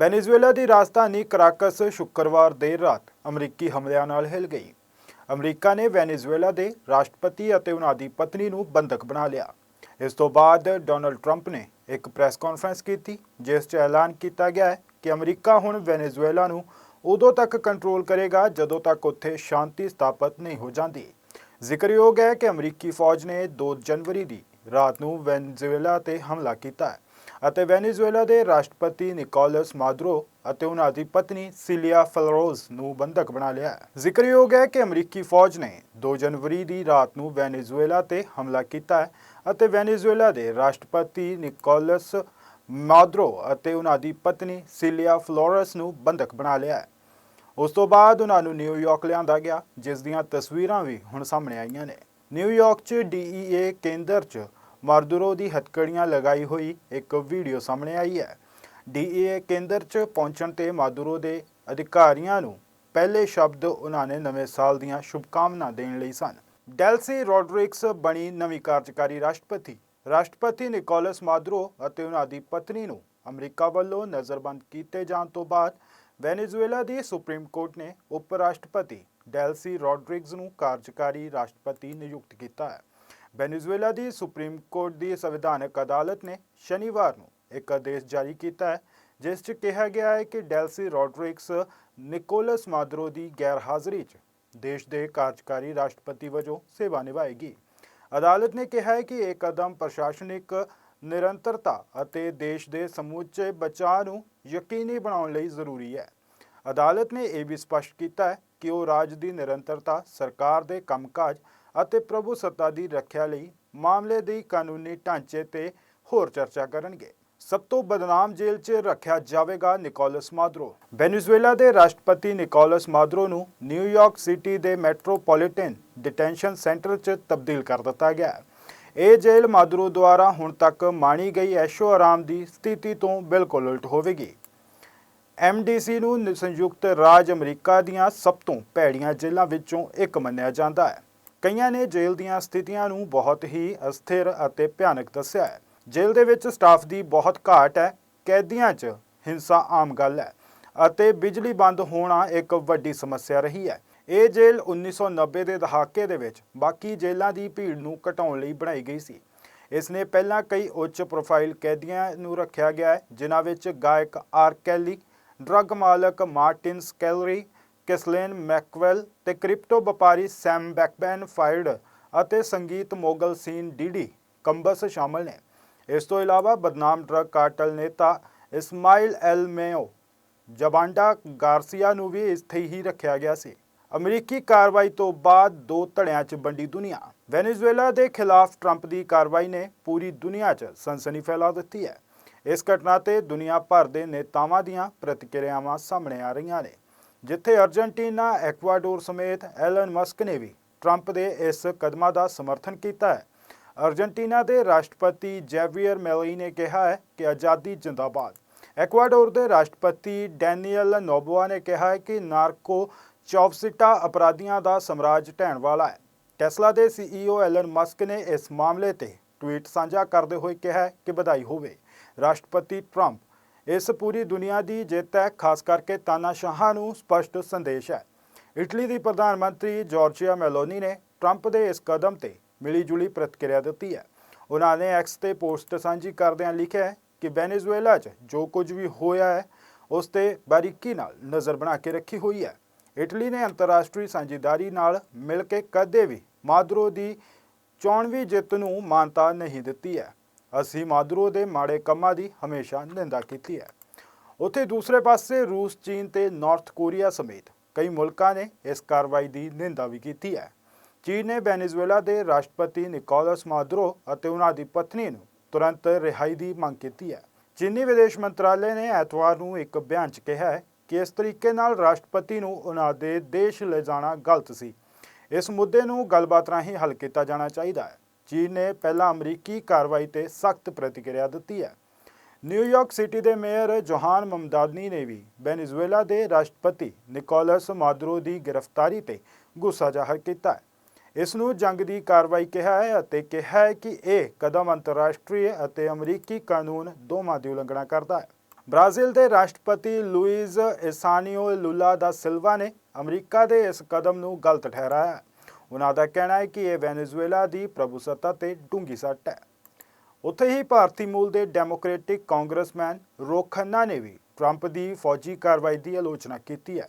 Venezuela ਦੀ ਰਾਜਧਾਨੀ ਕਰਾਕਸ ਸ਼ੁੱਕਰਵਾਰ ਦੇਰ ਰਾਤ ਅਮਰੀਕੀ ਹਮਲਿਆਂ ਨਾਲ ਹਿਲ ਗਈ। ਅਮਰੀਕਾ ਨੇ ਵੈਨੇਜ਼ੁਏਲਾ ਦੇ ਰਾਸ਼ਟਰਪਤੀ ਅਤੇ ਉਹਨਾਂ ਦੀ ਪਤਨੀ ਨੂੰ ਬੰਦਕ ਬਣਾ ਲਿਆ। ਇਸ ਤੋਂ ਬਾਅਦ ਡੋਨਲਡ ਟਰੰਪ ਨੇ ਇੱਕ ਪ੍ਰੈਸ ਕਾਨਫਰੰਸ ਕੀਤੀ, ਜਿਸ 'ਚ ਐਲਾਨ ਕੀਤਾ ਗਿਆ ਹੈ ਕਿ ਅਮਰੀਕਾ ਹੁਣ ਵੈਨੇਜ਼ੁਏਲਾ ਨੂੰ ਉਦੋਂ ਤੱਕ ਕੰਟਰੋਲ ਕਰੇਗਾ ਜਦੋਂ ਤੱਕ ਉੱਥੇ ਸ਼ਾਂਤੀ ਸਥਾਪਿਤ ਨਹੀਂ ਹੋ ਜਾਂਦੀ। ਜ਼ਿਕਰਯੋਗ ਹੈ ਕਿ ਅਮਰੀਕੀ ਫੌਜ ਨੇ 2 ਜਨਵਰੀ ਦੀ ਰਾਤ ਨੂੰ ਵੈਨੇਜ਼ੁਏਲਾ ਤੇ ਹਮਲਾ ਕੀਤਾ ਹੈ। ਅਤੇ ਵੈਨੇਜ਼ੁਏਲਾ ਦੇ ਰਾਸ਼ਟਰਪਤੀ ਨਿਕੋਲਸ ਮਾਦਰੋ ਅਤੇ ਉਹਨਾਂ ਦੀ ਪਤਨੀ ਸਿਲੀਆ ਫਲੋਰੋਜ਼ ਨੂੰ ਬੰਦਕ ਬਣਾ ਲਿਆ ਹੈ। ਜ਼ਿਕਰਯੋਗ ਹੈ ਕਿ ਅਮਰੀਕੀ ਫੌਜ ਨੇ 2 ਜਨਵਰੀ ਦੀ ਰਾਤ ਨੂੰ ਵੈਨੇਜ਼ੁਏਲਾ ਤੇ ਹਮਲਾ ਕੀਤਾ ਹੈ ਅਤੇ ਵੈਨੇਜ਼ੁਏਲਾ ਦੇ ਰਾਸ਼ਟਰਪਤੀ ਨਿਕੋਲਸ ਮਾਦਰੋ ਅਤੇ ਉਹਨਾਂ ਦੀ ਪਤਨੀ ਸਿਲੀਆ ਫਲੋਰਸ ਨੂੰ ਬੰਦਕ ਬਣਾ ਲਿਆ ਹੈ। ਉਸ ਤੋਂ ਬਾਅਦ ਉਹਨਾਂ ਨੂੰ ਨਿਊਯਾਰਕ ਲਿਆਂਦਾ ਗਿਆ, ਜਿਸ ਦੀਆਂ ਤਸਵੀਰਾਂ ਵੀ ਹੁਣ ਸਾਹਮਣੇ ਆਈਆਂ ਨੇ। ਨਿਊਯਾਰਕ 'ਚ DEA ਕੇਂਦਰ 'ਚ ਮਾਰਦੁਰੋ ਦੀ ਹੱਥਕੜੀਆਂ ਲਗਾਈ ਹੋਈ ਇੱਕ ਵੀਡੀਓ ਸਾਹਮਣੇ ਆਈ ਹੈ। DEA ਕੇਂਦਰ 'ਚ ਪਹੁੰਚਣ ਤੇ ਮਾਦੁਰੋ ਦੇ ਅਧਿਕਾਰੀਆਂ ਨੂੰ ਪਹਿਲੇ ਸ਼ਬਦ ਉਹਨਾਂ ਨੇ ਨਵੇਂ ਸਾਲ ਦੀਆਂ ਸ਼ੁਭਕਾਮਨਾ ਦੇਣ ਲਈ ਸਨ। ਡੈਲਸੀ ਰੋਡਰਿਕਸ ਬਣੀ ਨਵੀਂ ਕਾਰਜਕਾਰੀ ਰਾਸ਼ਟਰਪਤੀ ਰਾਸ਼ਟਰਪਤੀ ਨਿਕੋਲਸ ਮਾਦੁਰੋ ਅਤੇ ਉਹਨਾਂ ਦੀ ਪਤਨੀ ਨੂੰ ਅਮਰੀਕਾ ਵੱਲੋਂ ਨਜ਼ਰਬੰਦ ਕੀਤੇ ਜਾਣ ਤੋਂ ਬਾਅਦ ਵੈਨੇਜ਼ੁਏਲਾ ਦੀ ਸੁਪਰੀਮ ਕੋਰਟ ਨੇ ਉਪ ਰਾਸ਼ਟਰਪਤੀ ਡੈਲਸੀ ਰੋਡਰਿਗਜ਼ ਨੂੰ ਕਾਰਜਕਾਰੀ ਰਾਸ਼ਟਰਪਤੀ ਨਿਯੁਕਤ ਕੀਤਾ ਹੈ। ਵੈਨੇਜ਼ੁਏਲਾ ਦੀ ਸੁਪਰੀਮ ਕੋਰਟ ਦੀ ਸੰਵਿਧਾਨਕ ਅਦਾਲਤ ਨੇ ਸ਼ਨੀਵਾਰ ਨੂੰ ਇੱਕ ਆਦੇਸ਼ ਜਾਰੀ ਕੀਤਾ ਹੈ, ਜਿਸ 'ਚ ਕਿਹਾ ਗਿਆ ਹੈ ਕਿ ਡੈਲਸੀ ਰੋਡਰਿਕਸ ਨਿਕੋਲਸ ਮਾਦਰੋ ਦੀ ਗੈਰਹਾਜ਼ਰੀ 'ਚ ਦੇਸ਼ ਦੇ ਕਾਰਜਕਾਰੀ ਰਾਸ਼ਟਰਪਤੀ ਵਜੋਂ ਸੇਵਾ ਨਿਭਾਏਗੀ। ਅਦਾਲਤ ਨੇ ਕਿਹਾ ਹੈ ਕਿ ਇਹ ਕਦਮ ਪ੍ਰਸ਼ਾਸਨਿਕ ਨਿਰੰਤਰਤਾ ਅਤੇ ਦੇਸ਼ ਦੇ ਸਮੁੱਚੇ ਬਚਾਅ ਨੂੰ ਯਕੀਨੀ ਬਣਾਉਣ ਲਈ ਜ਼ਰੂਰੀ ਹੈ। ਅਦਾਲਤ ਨੇ ਇਹ ਵੀ ਸਪਸ਼ਟ ਕੀਤਾ ਹੈ ਕਿ ਉਹ ਰਾਜ ਦੀ ਨਿਰੰਤਰਤਾ, ਸਰਕਾਰ ਦੇ ਕੰਮਕਾਜ ਅਤੇ ਪ੍ਰਭੂ ਸੱਤਾ ਦੀ ਰੱਖਿਆ ਲਈ ਮਾਮਲੇ ਦੀ ਕਾਨੂੰਨੀ ਢਾਂਚੇ ਤੇ ਹੋਰ ਚਰਚਾ ਕਰਨਗੇ। ਸਭ ਤੋਂ ਬਦਨਾਮ ਜੇਲ੍ਹ 'ਚ ਰੱਖਿਆ ਜਾਵੇਗਾ ਨਿਕੋਲਸ ਮਾਦਰੋ। ਵੈਨੇਜ਼ੁਏਲਾ ਦੇ ਰਾਸ਼ਟਰਪਤੀ ਨਿਕੋਲਸ ਮਾਦਰੋ ਨੂੰ ਨਿਊਯਾਰਕ ਸਿਟੀ ਦੇ ਮੈਟਰੋਪੋਲੀਟਨ ਡਿਟੈਂਸ਼ਨ ਸੈਂਟਰ 'ਚ ਤਬਦੀਲ ਕਰ ਦਿੱਤਾ ਗਿਆ ਇਹ ਜੇਲ੍ਹ ਮਾਦੁਰੋ ਦੁਆਰਾ ਹੁਣ ਤੱਕ ਮਾਣੀ ਗਈ ਐਸ਼ੋ ਆਰਾਮ ਦੀ ਸਥਿਤੀ ਤੋਂ ਬਿਲਕੁਲ ਉਲਟ ਹੋਵੇਗੀ। ਐਮਡੀਸੀ ਨੂੰ ਸੰਯੁਕਤ ਰਾਜ ਅਮਰੀਕਾ ਦੀਆਂ ਸਭ ਤੋਂ ਭੈੜੀਆਂ ਜੇਲ੍ਹਾਂ ਵਿੱਚੋਂ ਇੱਕ ਮੰਨਿਆ ਜਾਂਦਾ ਹੈ। ਕਈਆਂ ਨੇ ਜੇਲ੍ਹ ਦੀਆਂ ਸਥਿਤੀਆਂ ਨੂੰ ਬਹੁਤ ਹੀ ਅਸਥਿਰ ਅਤੇ ਭਿਆਨਕ ਦੱਸਿਆ ਹੈ। ਜੇਲ੍ਹ ਦੇ ਵਿੱਚ ਸਟਾਫ ਦੀ ਬਹੁਤ ਘਾਟ ਹੈ, ਕੈਦੀਆਂ 'ਚ ਹਿੰਸਾ ਆਮ ਗੱਲ ਹੈ ਅਤੇ ਬਿਜਲੀ ਬੰਦ ਹੋਣਾ ਇੱਕ ਵੱਡੀ ਸਮੱਸਿਆ ਰਹੀ ਹੈ। ਇਹ ਜੇਲ੍ਹ 1990 ਦੇ ਦਹਾਕੇ ਦੇ ਵਿੱਚ ਬਾਕੀ ਜੇਲ੍ਹਾਂ ਦੀ ਭੀੜ ਨੂੰ ਘਟਾਉਣ ਲਈ ਬਣਾਈ ਗਈ ਸੀ। ਇਸ ਨੇ ਪਹਿਲਾਂ ਕਈ ਉੱਚ ਪ੍ਰੋਫਾਈਲ ਕੈਦੀਆਂ ਨੂੰ ਰੱਖਿਆ ਗਿਆ ਹੈ, ਜਿਨ੍ਹਾਂ ਵਿੱਚ ਗਾਇਕ ਆਰ ਕੈਲੀ, ਡਰੱਗ ਮਾਲਕ ਮਾਰਟਿਨ ਸਕੈਲਰੀ ਕਿਸਲੇਨ ਮੈਕਵੈਲ ਤੇ ਕ੍ਰਿਪਟੋ ਵਪਾਰੀ ਸੈਮ ਬੈਕਬੈਨ ਫਾਇਰਡ ਅਤੇ ਸੰਗੀਤ ਮੋਗਲ ਸੀਨ ਡੀਡੀ ਕੰਬਸ ਸ਼ਾਮਲ ਨੇ। ਇਸ ਤੋਂ ਇਲਾਵਾ ਬਦਨਾਮ ਡਰੱਗ ਕਾਰਟਲ ਨੇਤਾ Ismael El Mayo Zambada Garcia ਨੂੰ ਵੀ ਇੱਥੇ ਹੀ ਰੱਖਿਆ ਗਿਆ ਸੀ। ਅਮਰੀਕੀ ਕਾਰਵਾਈ ਤੋਂ ਬਾਅਦ ਦੋ ਧੜਿਆਂ 'ਚ ਵੰਡੀ ਦੁਨੀਆ। ਵੈਨੇਜ਼ੁਏਲਾ ਦੇ ਖਿਲਾਫ ਟਰੰਪ ਦੀ ਕਾਰਵਾਈ ਨੇ ਪੂਰੀ ਦੁਨੀਆ 'ਚ ਸਨਸਨੀ ਫੈਲਾ ਦਿੱਤੀ ਹੈ। ਇਸ ਘਟਨਾ ਤੇ ਦੁਨੀਆ ਭਰ ਦੇ ਨੇਤਾਵਾਂ ਦੀਆਂ ਪ੍ਰਤੀਕਿਰਿਆਵਾਂ ਸਾਹਮਣੇ ਆ ਰਹੀਆਂ ਨੇ। ਜਿੱਥੇ ਅਰਜਨਟੀਨਾ, ਐਕਵਾਡੋਰ ਸਮੇਤ ਐਲਨ ਮਸਕ ਨੇ ਵੀ ਟਰੰਪ ਦੇ ਇਸ ਕਦਮਾਂ ਦਾ ਸਮਰਥਨ ਕੀਤਾ ਹੈ। ਅਰਜਨਟੀਨਾ ਦੇ ਰਾਸ਼ਟਰਪਤੀ ਜੈਵੀਅਰ ਮੈਲੀ ਨੇ ਕਿਹਾ ਹੈ ਕਿ ਆਜ਼ਾਦੀ ਜਿੰਦਾਬਾਦ। ਐਕਵਾਡੋਰ ਦੇ ਰਾਸ਼ਟਰਪਤੀ ਡੈਨੀਅਲ ਨੋਬੋਆ ਨੇ ਕਿਹਾ ਹੈ ਕਿ ਨਾਰਕੋ ਚੌਪਸਿਟਾ ਅਪਰਾਧੀਆਂ ਦਾ ਸਮਰਾਜ ਢਹਿਣ ਵਾਲਾ ਹੈ। ਟੈਸਲਾ ਦੇ ਸੀਈਓ ਐਲਨ ਮਸਕ ਨੇ ਇਸ ਮਾਮਲੇ ਤੇ ਟਵੀਟ ਸਾਂਝਾ ਕਰਦੇ ਹੋਏ ਕਿਹਾ ਕਿ ਵਧਾਈ ਹੋਵੇ। ਰਾਸ਼ਟਰਪਤੀ ਟਰੰਪ ਇਸ ਪੂਰੀ ਦੁਨੀਆ ਦੀ ਜਿੱਤ ਹੈ, ਖਾਸ ਕਰਕੇ ਤਾਨਾਸ਼ਾਹਾਂ ਨੂੰ ਸਪਸ਼ਟ ਸੰਦੇਸ਼ ਹੈ। ਇਟਲੀ ਦੀ ਪ੍ਰਧਾਨ ਮੰਤਰੀ ਜਾਰਜੀਆ ਮੈਲੋਨੀ ਨੇ ਟਰੰਪ ਦੇ ਇਸ ਕਦਮ ਤੇ ਮਿਲੀ ਜੁਲੀ ਪ੍ਰਤੀਕਿਰਿਆ ਦਿੱਤੀ ਹੈ। ਉਹਨਾਂ ਨੇ ਐਕਸ ਤੇ ਪੋਸਟ ਸਾਂਝੀ ਕਰਦਿਆਂ ਲਿਖਿਆ ਹੈ ਕਿ ਵੈਨੇਜ਼ੁਏਲਾ 'ਚ ਜੋ ਕੁਝ ਵੀ ਹੋਇਆ ਹੈ, ਉਸ ਤੇ ਬਾਰੀਕੀ ਨਾਲ ਨਜ਼ਰ ਬਣਾ ਕੇ ਰੱਖੀ ਹੋਈ ਹੈ। ਇਟਲੀ ਨੇ ਅੰਤਰਰਾਸ਼ਟਰੀ ਸਾਂਝੇਦਾਰੀ ਨਾਲ ਮਿਲ ਕੇ ਕਦੇ ਵੀ ਮਾਦਰੋ ਦੀ ਚੋਣਵੀ ਜਿੱਤ ਨੂੰ ਮਾਨਤਾ ਨਹੀਂ ਦਿੱਤੀ ਹੈ। ਅਸੀਂ ਮਾਦੁਰੋ ਦੇ ਮਾੜੇ ਕੰਮਾਂ ਦੀ ਹਮੇਸ਼ਾ ਨਿੰਦਾ ਕੀਤੀ ਹੈ। ਉੱਥੇ ਦੂਸਰੇ ਪਾਸੇ ਰੂਸ, ਚੀਨ ਤੇ ਨਾਰਥ ਕੋਰੀਆ ਸਮੇਤ ਕਈ ਮੁਲਕਾਂ ਨੇ ਇਸ ਕਾਰਵਾਈ ਦੀ ਨਿੰਦਾ ਵੀ ਕੀਤੀ ਹੈ। ਚੀਨ ਨੇ ਵੈਨੇਜ਼ੁਏਲਾ ਦੇ ਰਾਸ਼ਟਰਪਤੀ ਨਿਕੋਲਸ ਮਾਦੁਰੋ ਅਤੇ ਉਹਨਾਂ ਦੀ ਪਤਨੀ ਨੂੰ ਤੁਰੰਤ ਰਿਹਾਈ ਦੀ ਮੰਗ ਕੀਤੀ ਹੈ। ਚੀਨੀ ਵਿਦੇਸ਼ ਮੰਤਰਾਲੇ ਨੇ ਐਤਵਾਰ ਨੂੰ ਇੱਕ ਬਿਆਨ 'ਚ ਕਿਹਾ ਹੈ ਕਿ ਇਸ ਤਰੀਕੇ ਨਾਲ ਰਾਸ਼ਟਰਪਤੀ ਨੂੰ ਉਹਨਾਂ ਦੇ ਦੇਸ਼ ਲਿਜਾਣਾ ਗਲਤ ਸੀ। ਇਸ ਮੁੱਦੇ ਨੂੰ ਗੱਲਬਾਤ ਰਾਹੀਂ ਹੱਲ ਕੀਤਾ ਜਾਣਾ ਚਾਹੀਦਾ ਹੈ। ਚੀਨ ਨੇ ਪਹਿਲਾਂ ਅਮਰੀਕੀ ਕਾਰਵਾਈ ਤੇ ਸਖਤ ਪ੍ਰਤੀਕਿਰਿਆ ਦਿੱਤੀ ਹੈ। ਨਿਊਯਾਰਕ ਸਿਟੀ ਦੇ ਮੇਅਰ ਜੋਹਾਨ ਮਮਦਾਦਨੀ ਨੇ ਵੀ ਵੈਨੇਜ਼ੁਏਲਾ ਦੇ ਰਾਸ਼ਟਰਪਤੀ ਨਿਕੋਲਸ ਮਾਦਰੋ ਦੀ ਗ੍ਰਿਫਤਾਰੀ ਤੇ ਗੁੱਸਾ ਜ਼ਾਹਰ ਕੀਤਾ ਹੈ। ਇਸ ਨੂੰ ਜੰਗ ਦੀ ਕਾਰਵਾਈ ਕਿਹਾ ਹੈ ਅਤੇ ਕਿਹਾ ਹੈ ਕਿ ਇਹ ਕਦਮ ਅੰਤਰਰਾਸ਼ਟਰੀ ਅਤੇ ਅਮਰੀਕੀ ਕਾਨੂੰਨ ਦੋਵਾਂ ਦੀ ਉਲੰਘਣਾ ਕਰਦਾ ਹੈ। ਬ੍ਰਾਜ਼ੀਲ ਦੇ ਰਾਸ਼ਟਰਪਤੀ ਲੁਈਜ਼ ਇਸਾਨੀਓ ਲੁਲਾ ਦਾ ਸਿਲਵਾ ਨੇ ਅਮਰੀਕਾ ਦੇ ਇਸ ਕਦਮ ਨੂੰ ਗਲਤ ਠਹਿਰਾਇਆ ਹੈ। ਉਹਨਾਂ ਦਾ ਕਹਿਣਾ ਹੈ ਕਿ ਇਹ ਵੈਨੇਜ਼ੁਏਲਾ ਦੀ ਪ੍ਰਭੂਸੱਤਾ ਤੇ ਡੂੰਘੀ ਸੱਟ ਹੈ। ਉੱਥੇ ਹੀ ਭਾਰਤੀ ਮੂਲ ਦੇ ਡੈਮੋਕ੍ਰੈਟਿਕ ਕਾਂਗਰਸਮੈਨ ਰੋਕ ਖੰਨਾ ਨੇ ਵੀ ਟਰੰਪ ਦੀ ਫੌਜੀ ਕਾਰਵਾਈ ਦੀ ਆਲੋਚਨਾ ਕੀਤੀ ਹੈ।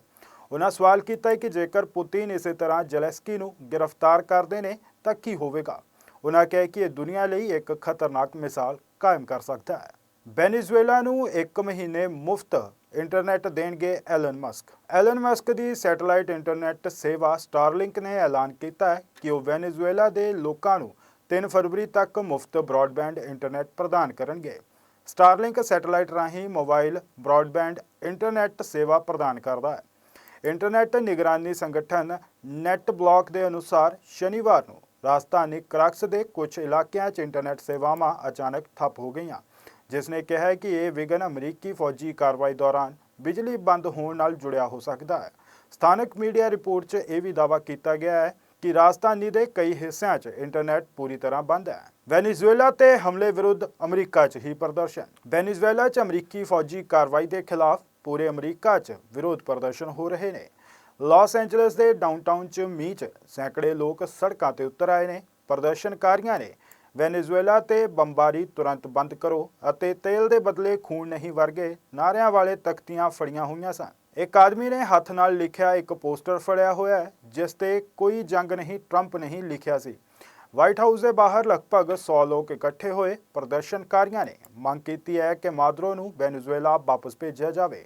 ਉਹਨਾਂ ਸਵਾਲ ਕੀਤਾ ਹੈ ਕਿ ਜੇਕਰ ਪੁਤਿਨ ਇਸੇ ਤਰ੍ਹਾਂ ਜ਼ੈਲੈਂਸਕੀ ਨੂੰ ਗ੍ਰਿਫਤਾਰ ਕਰਦੇ ਨੇ, ਤਾਂ ਕੀ ਹੋਵੇਗਾ? ਉਹਨਾਂ ਕਿਹਾ ਕਿ ਇਹ ਦੁਨੀਆ ਲਈ ਇੱਕ ਖਤਰਨਾਕ ਮਿਸਾਲ ਕਾਇਮ ਕਰ ਸਕਦਾ ਹੈ। ਵੈਨੇਜ਼ੁਏਲਾ ਨੂੰ ਇੱਕ ਮਹੀਨੇ ਮੁਫਤ ਇੰਟਰਨੈਟ ਦੇਣਗੇ ਐਲਨ ਮਸਕ ਐਲਨ ਮਸਕ ਦੀ ਸੈਟੇਲਾਈਟ ਇੰਟਰਨੈਟ ਸੇਵਾ ਸਟਾਰਲਿੰਕ ਨੇ ਐਲਾਨ ਕੀਤਾ ਹੈ ਕਿ ਉਹ ਵੈਨੇਜ਼ੁਏਲਾ ਦੇ ਲੋਕਾਂ ਨੂੰ 3 ਫਰਵਰੀ ਤੱਕ ਮੁਫਤ ਬ੍ਰਾਡਬੈਂਡ ਇੰਟਰਨੈਟ ਪ੍ਰਦਾਨ ਕਰਨਗੇ। ਸਟਾਰਲਿੰਕ ਸੈਟੇਲਾਈਟ ਰਾਹੀਂ ਮੋਬਾਈਲ ਬ੍ਰਾਡਬੈਂਡ ਇੰਟਰਨੈਟ ਸੇਵਾ ਪ੍ਰਦਾਨ ਕਰਦਾ ਹੈ। ਇੰਟਰਨੈਟ ਨਿਗਰਾਨੀ ਸੰਗਠਨ ਨੈਟ ਬਲੌਕ ਦੇ ਅਨੁਸਾਰ ਸ਼ਨੀਵਾਰ ਨੂੰ ਰਾਜਧਾਨੀ ਕਰਾਕਸ ਦੇ ਕੁਝ ਇਲਾਕਿਆਂ 'ਚ ਇੰਟਰਨੈਟ ਸੇਵਾਵਾਂ ਅਚਾਨਕ ਠੱਪ ਹੋ ਗਈਆਂ। ਜਿਸ ਨੇ ਕਿਹਾ ਕਿ ਇਹ ਵਿਘਨ ਅਮਰੀਕੀ ਫੌਜੀ ਕਾਰਵਾਈ ਦੌਰਾਨ ਬਿਜਲੀ ਬੰਦ ਹੋਣ ਨਾਲ ਜੁੜਿਆ ਹੋ ਸਕਦਾ ਹੈ। ਸਥਾਨਕ ਮੀਡੀਆ ਰਿਪੋਰਟ 'ਚ ਇਹ ਵੀ ਦਾਅਵਾ ਕੀਤਾ ਗਿਆ ਹੈ ਕਿ ਰਾਜਧਾਨੀ ਦੇ ਕਈ ਹਿੱਸਿਆਂ 'ਚ ਇੰਟਰਨੈਟ ਪੂਰੀ ਤਰ੍ਹਾਂ ਬੰਦ ਹੈ। ਵੈਨੇਜ਼ੁਏਲਾ ਤੇ ਹਮਲੇ ਵਿਰੁੱਧ ਅਮਰੀਕਾ 'ਚ ਹੀ ਪ੍ਰਦਰਸ਼ਨ। ਵੈਨੇਜ਼ੁਏਲਾ 'ਚ ਅਮਰੀਕੀ ਫੌਜੀ ਕਾਰਵਾਈ ਦੇ ਖਿਲਾਫ ਪੂਰੇ ਅਮਰੀਕਾ 'ਚ ਵਿਰੋਧ ਪ੍ਰਦਰਸ਼ਨ ਹੋ ਰਹੇ ਨੇ। ਲਾਸ ਐਂਜਲਸ ਦੇ ਡਾਊਨਟਾਊਨ 'ਚ ਮੀਂਹ 'ਚ ਸੈਂਕੜੇ ਲੋਕ ਸੜਕਾਂ ਤੇ ਉਤਰ ਆਏ ਨੇ। ਪ੍ਰਦਰਸ਼ਨਕਾਰੀਆਂ ਨੇ ਵੈਨੇਜ਼ੁਏਲਾ ਤੇ ਬੰਬਾਰੀ ਤੁਰੰਤ ਬੰਦ ਕਰੋ ਅਤੇ ਤੇਲ ਦੇ ਬਦਲੇ ਖੂਨ ਨਹੀਂ ਵਰਗੇ ਨਾਰਿਆਂ ਵਾਲੇ ਤਖਤੀਆਂ ਫੜੀਆਂ ਹੋਈਆਂ ਸਨ। ਇੱਕ ਆਦਮੀ ਨੇ ਹੱਥ ਨਾਲ ਲਿਖਿਆ ਇੱਕ ਪੋਸਟਰ ਫੜਿਆ ਹੋਇਆ ਹੈ, ਜਿਸ ਤੇ ਕੋਈ ਜੰਗ ਨਹੀਂ, ਟਰੰਪ ਨਹੀਂ ਲਿਖਿਆ ਸੀ। ਵਾਈਟ ਹਾਊਸ ਦੇ ਬਾਹਰ ਲਗਭਗ 100 ਲੋਕ ਇਕੱਠੇ ਹੋਏ ਪ੍ਰਦਰਸ਼ਨਕਾਰੀਆਂ ਨੇ। ਮੰਗ ਕੀਤੀ ਹੈ ਕਿ ਮਾਦਰੋ ਨੂੰ ਵੈਨੇਜ਼ੁਏਲਾ ਵਾਪਸ ਭੇਜਿਆ ਜਾਵੇ।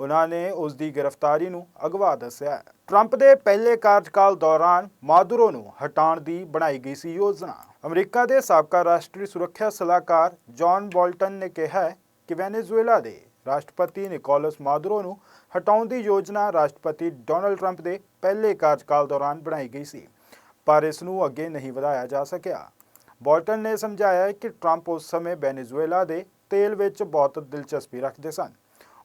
ਉਹਨਾਂ ਨੇ ਉਸ ਦੀ ਗ੍ਰਿਫਤਾਰੀ ਨੂੰ ਅਗਵਾ ਦੱਸਿਆ ਟਰੰਪ ਦੇ ਪਹਿਲੇ ਕਾਰਜਕਾਲ ਦੌਰਾਨ ਮਾਦੁਰੋ ਨੂੰ ਹਟਾਉਣ ਦੀ ਬਣਾਈ ਗਈ ਸੀ ਯੋਜਨਾ। ਅਮਰੀਕਾ ਦੇ ਸਾਬਕਾ ਰਾਸ਼ਟਰੀ ਸੁਰੱਖਿਆ ਸਲਾਹਕਾਰ ਜੌਨ ਬੋਲਟਨ ਨੇ ਕਿਹਾ ਹੈ ਕਿ ਵੈਨੇਜ਼ੁਏਲਾ ਦੇ ਰਾਸ਼ਟਰਪਤੀ ਨਿਕੋਲਸ ਮਾਦੁਰੋ ਨੂੰ ਹਟਾਉਣ ਦੀ ਯੋਜਨਾ ਰਾਸ਼ਟਰਪਤੀ ਡੋਨਲਡ ਟਰੰਪ ਦੇ ਪਹਿਲੇ ਕਾਰਜਕਾਲ ਦੌਰਾਨ ਬਣਾਈ ਗਈ ਸੀ, ਪਰ ਇਸ ਨੂੰ ਅੱਗੇ ਨਹੀਂ ਵਧਾਇਆ ਜਾ ਸਕਿਆ। ਬੋਲਟਨ ਨੇ ਸਮਝਾਇਆ ਕਿ ਟਰੰਪ ਉਸ ਸਮੇਂ ਵੈਨੇਜ਼ੁਏਲਾ ਦੇ ਤੇਲ ਵਿੱਚ ਬਹੁਤ ਦਿਲਚਸਪੀ ਰੱਖਦੇ ਸਨ।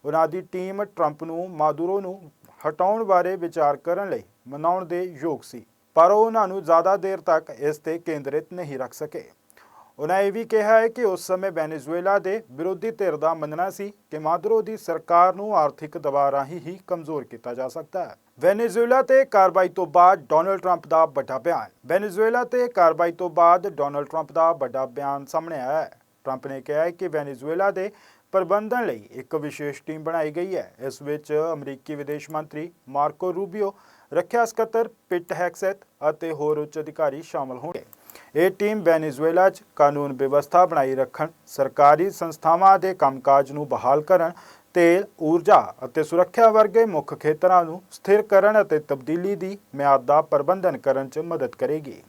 ਉਹਨਾਂ ਦੀ ਟੀਮ ਟਰੰਪ ਨੂੰ ਮਾਦੁਰੋ ਨੂੰ ਹਟਾਉਣ ਬਾਰੇ ਵਿਚਾਰ ਕਰਨ ਲਈ ਮਨਾਉਣ ਦੇ ਯੋਗ ਸੀ, ਪਰ ਉਹ ਉਹਨਾਂ ਨੂੰ ਜ਼ਿਆਦਾ ਦੇਰ ਤੱਕ ਇਸ ਤੇ ਕੇਂਦਰਿਤ ਨਹੀਂ ਰੱਖ ਸਕੇ। ਉਹਨਾਂ ਇਹ ਵੀ ਕਿਹਾ ਹੈ ਕਿ ਉਸ ਸਮੇਂ ਵੈਨੇਜ਼ੁਏਲਾ ਦੇ ਵਿਰੋਧੀ ਧਿਰ ਦਾ ਮੰਨਣਾ ਸੀ ਕਿ ਮਾਦੁਰੋ ਦੀ ਸਰਕਾਰ ਨੂੰ ਆਰਥਿਕ ਦਬਾਅ ਰਾਹੀਂ ਹੀ ਕਮਜ਼ੋਰ ਕੀਤਾ ਜਾ ਸਕਦਾ ਹੈ। ਵੈਨੇਜ਼ੁਏਲਾ ਤੇ ਕਾਰਵਾਈ ਤੋਂ ਬਾਅਦ ਡੋਨਲਡ ਟਰੰਪ ਦਾ ਵੱਡਾ ਬਿਆਨ, ਵੈਨੇਜ਼ੁਏਲਾ ਤੇ ਕਾਰਵਾਈ ਤੋਂ ਬਾਅਦ ਡੋਨਲਡ ਟਰੰਪ ਦਾ ਵੱਡਾ ਬਿਆਨ ਸਾਹਮਣੇ ਆਇਆ ਹੈ। ਟਰੰਪ ਨੇ ਕਿਹਾ ਹੈ ਕਿ ਵੈਨੇਜ਼ੁਏਲਾ ਦੇ ਪ੍ਰਬੰਧਨ ਲਈ ਇੱਕ ਵਿਸ਼ੇਸ਼ ਟੀਮ ਬਣਾਈ ਗਈ ਹੈ। ਇਸ ਵਿੱਚ ਅਮਰੀਕੀ ਵਿਦੇਸ਼ ਮੰਤਰੀ ਮਾਰਕੋ ਰੂਬੀਓ ਰੱਖਿਆ ਸਕੱਤਰ ਪਿਟ ਹੈਕਸੈਟ ਅਤੇ ਹੋਰ ਉੱਚ ਅਧਿਕਾਰੀ ਸ਼ਾਮਲ ਹੋਣਗੇ। ਇਹ ਟੀਮ ਵੈਨੇਜ਼ੁਏਲਾ 'ਚ ਕਾਨੂੰਨ ਵਿਵਸਥਾ ਬਣਾਈ ਰੱਖਣ ਸਰਕਾਰੀ ਸੰਸਥਾਵਾਂ ਦੇ ਕੰਮਕਾਜ ਨੂੰ ਬਹਾਲ ਕਰਨ ਤੇਲ, ਊਰਜਾ ਅਤੇ ਸੁਰੱਖਿਆ ਵਰਗੇ ਮੁੱਖ ਖੇਤਰਾਂ ਨੂੰ ਸਥਿਰ ਕਰਨ ਅਤੇ ਤਬਦੀਲੀ ਦੀ ਮਿਆਦ ਦਾ ਪ੍ਰਬੰਧਨ ਕਰਨ 'ਚ ਮਦਦ ਕਰੇਗੀ।